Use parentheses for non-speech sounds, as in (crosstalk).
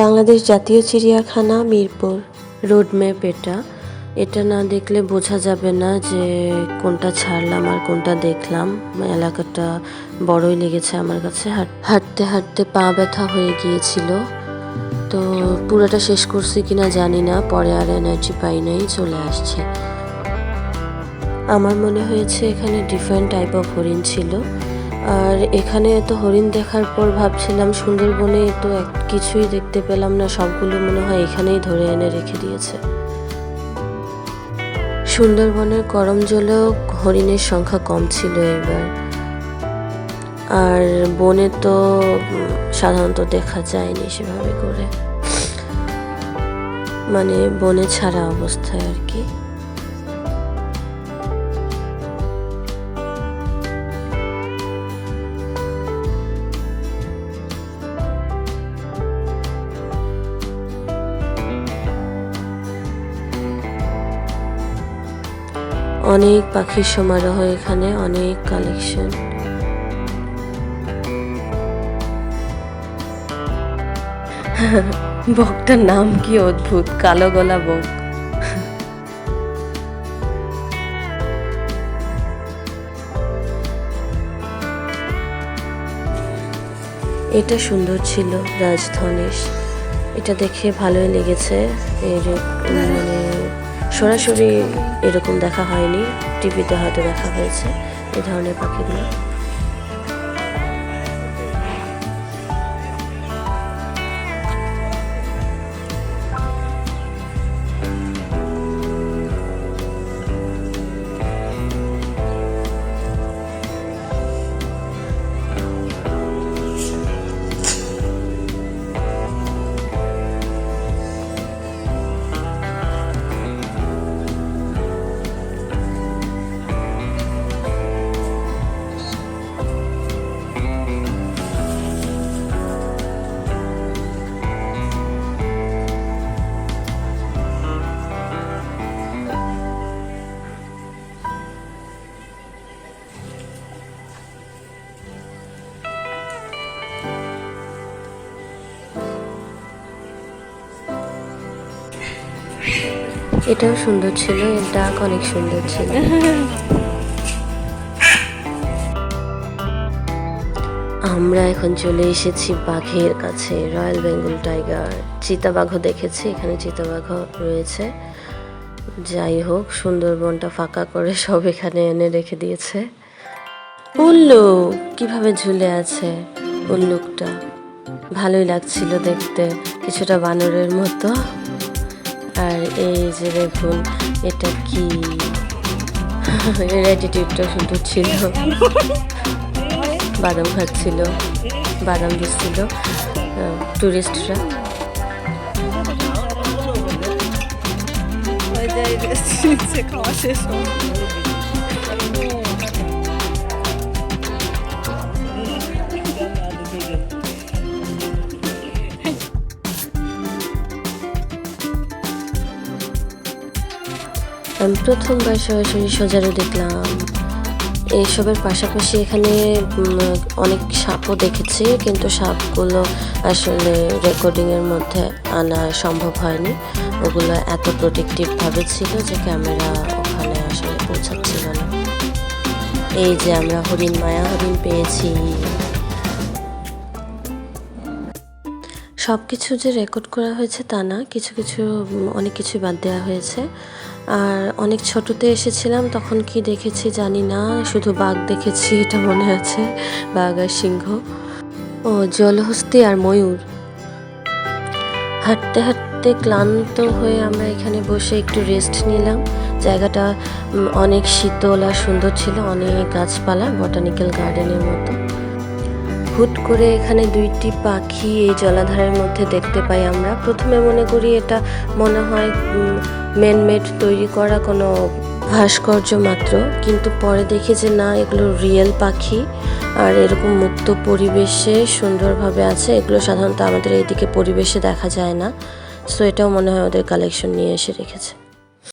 বাংলাদেশ জাতীয় চিড়িয়াখানা, Mirpur. Road map এটা। এটা না দেখলে বোঝা যাবে না যে কোনটা ছাড়লাম আর কোনটা দেখলাম। এলাকাটা বড়ই লেগেছে আমার কাছে। হাঁটতে হাঁটতে পা ব্যথা হয়ে গিয়েছিল। তো পুরোটা শেষ করছি কিনা জানি না, পরে আর এনার্জি পাই নাই, চলে আসছে। আমার মনে হয়েছে এখানে ডিফারেন্ট টাইপ অফ হরিণ ছিল। আর এখানে তো হরিণ দেখার পর ভাবছিলাম সুন্দরবনে তো কিছুই দেখতে পেলাম না, সবগুলো মনে হয় এখানেই ধরে এনে রেখে দিয়েছে। সুন্দরবনের করম জলেও হরিণের সংখ্যা কম ছিল এবার। আর বনে তো সাধারণত দেখা যায়নি সেভাবে করে। মানে বনে ছাড়া অবস্থায় আর কি। অনেক পাখির সমারোহ এখানে, অনেক কালেকশন (laughs) বকটার নাম কি অদ্ভুত, কালো গলা বক। এটা সুন্দর ছিল রাজধনেশ। এটা দেখে ভালোই লেগেছে। এর মানে সরাসরি এরকম দেখা হয়নি টিভিতে হয়তো দেখা হয়েছে এ ধরনের পাখিগুলো। এটাও সুন্দর ছিল, এর ডাক অনেক সুন্দর ছিল। আমরা এখন চলে এসেছি বাঘের কাছে রয়্যাল বেঙ্গল টাইগার চিতাবাঘও দেখেছি, এখানে চিতাবাঘও রয়েছে। যাই হোক, সুন্দরবনটা ফাঁকা করে সব এখানে এনে রেখে দিয়েছে। উল্লুক কীভাবে ঝুলে আছে উল্লুকটা? ভালোই লাগছিল দেখতে, কিছুটা বানরের মতো। আর এই যে দেখুন, এটা কি? এর অ্যাটিটিউডটা সুন্দর ছিল। বাদাম খাচ্ছিল, বাদাম দিচ্ছিল টুরিস্টরা c'est craché আমি প্রথমবার সরাসরি সজারু দেখলাম। এইসবের পাশাপাশি এখানে অনেক সাপও দেখেছি, কিন্তু সাপগুলো আসলে রেকর্ডিংয়ের মধ্যে আনা সম্ভব হয়নি। ওগুলো এত প্রোটেক্টিভভাবে ছিল যে ক্যামেরা ওখানে আসলে পৌঁছাচ্ছিল না। এই যে আমরা হরিণ মায়া হরিণ পেয়েছি। সব কিছু যে রেকর্ড করা হয়েছে তা না, কিছু কিছু অনেক কিছু বাদ দেওয়া হয়েছে। আর অনেক ছোটতে এসেছিলাম, তখন কি দেখেছি জানি না, শুধু বাঘ দেখেছি, এটা মনে আছে, বাঘ আর সিংহ। ও, জলহস্তি আর ময়ূর। হাঁটতে হাঁটতে ক্লান্ত হয়ে আমরা এখানে বসে একটু রেস্ট নিলাম। জায়গাটা অনেক শীতল আর সুন্দর ছিল, অনেক গাছপালা বটানিক্যাল গার্ডেনের মতো। হুট করে এখানে দুইটি পাখি এই জলাধারের মধ্যে দেখতে পাই আমরা। প্রথমে মনে করি এটা মনে হয় মেড তৈরি করা কোনো ভাস্কর্য মাত্র। কিন্তু পরে দেখি যে না, এগুলো রিয়েল পাখি। আর এরকম মুক্ত পরিবেশে সুন্দরভাবে আছে। এগুলো সাধারণত আমাদের এইদিকে পরিবেশে দেখা যায় না। সো এটাও মনে হয় ওদের কালেকশন নিয়ে এসে রেখেছে।